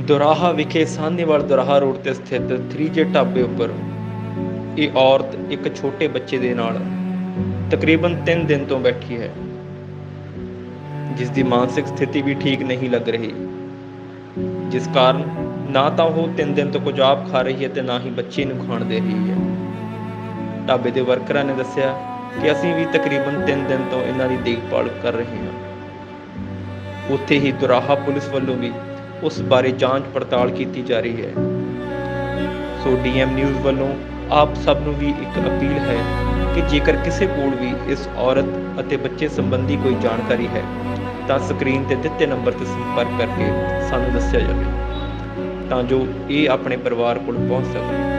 ਦੁਰਾਹਾ ਵਿਖੇ ਸਾਹਨੇਵਾਲ ਦੁਰਾਹਾ ਰੋਡ ਤੇ ਸਥਿਤ 3J ਢਾਬੇ ਉੱਪਰ ਇਹ ਔਰਤ ਇੱਕ ਛੋਟੇ ਬੱਚੇ ਦੇ ਨਾਲ ਤਕਰੀਬਨ 3 ਦਿਨ ਤੋਂ ਬੈਠੀ ਹੈ। ਜਿਸ ਦੀ ਮਾਨਸਿਕ ਸਥਿਤੀ ਵੀ ਠੀਕ ਨਹੀਂ ਲੱਗ ਰਹੀ। ਜਿਸ ਕਾਰਨ ਨਾ ਤਾਂ ਉਹ 3 ਦਿਨ ਤੋਂ ਕੁਝ ਆਪ ਖਾ ਰਹੀ ਹੈ ਤੇ ਨਾ ਹੀ ਬੱਚੇ ਨੂੰ ਖਾਣ ਦੇ ਰਹੀ ਹੈ। ਢਾਬੇ ਦੇ ਵਰਕਰਾਂ ਨੇ ਦੱਸਿਆ ਕਿ ਅਸੀਂ ਵੀ ਤਕਰੀਬਨ 3 ਦਿਨ ਤੋਂ ਇਹਨਾਂ ਦੀ ਦੇਖਭਾਲ ਕਰ ਰਹੇ ਹਾਂ। ਉੱਥੇ ਹੀ ਦੁਰਾਹਾ ਪੁਲਿਸ ਵੱਲੋਂ ਵੀ ਉਸ ਬਾਰੇ ਜਾਂਚ ਪੜਤਾਲ ਕੀਤੀ ਜਾ ਰਹੀ ਹੈ। ਸੋ ਡੀਐਮ ਨਿਊਜ਼ ਵੱਲੋਂ ਆਪ ਸਭ ਨੂੰ ਵੀ ਇੱਕ ਅਪੀਲ ਹੈ ਕਿ ਜੇਕਰ ਕਿਸੇ ਕੋਲ ਵੀ ਇਸ ਔਰਤ ਅਤੇ ਬੱਚੇ ਸੰਬੰਧੀ ਕੋਈ ਜਾਣਕਾਰੀ ਹੈ, ਤਾਂ ਸਕਰੀਨ ਤੇ ਦਿੱਤੇ ਨੰਬਰ ਤੇ ਸੰਪਰਕ ਕਰਕੇ ਸਾਨੂੰ ਦੱਸਿਆ ਜਾਵੇ, ਤਾਂ ਜੋ ਇਹ ਆਪਣੇ ਪਰਿਵਾਰ ਕੋਲ ਪਹੁੰਚ ਸਕਣ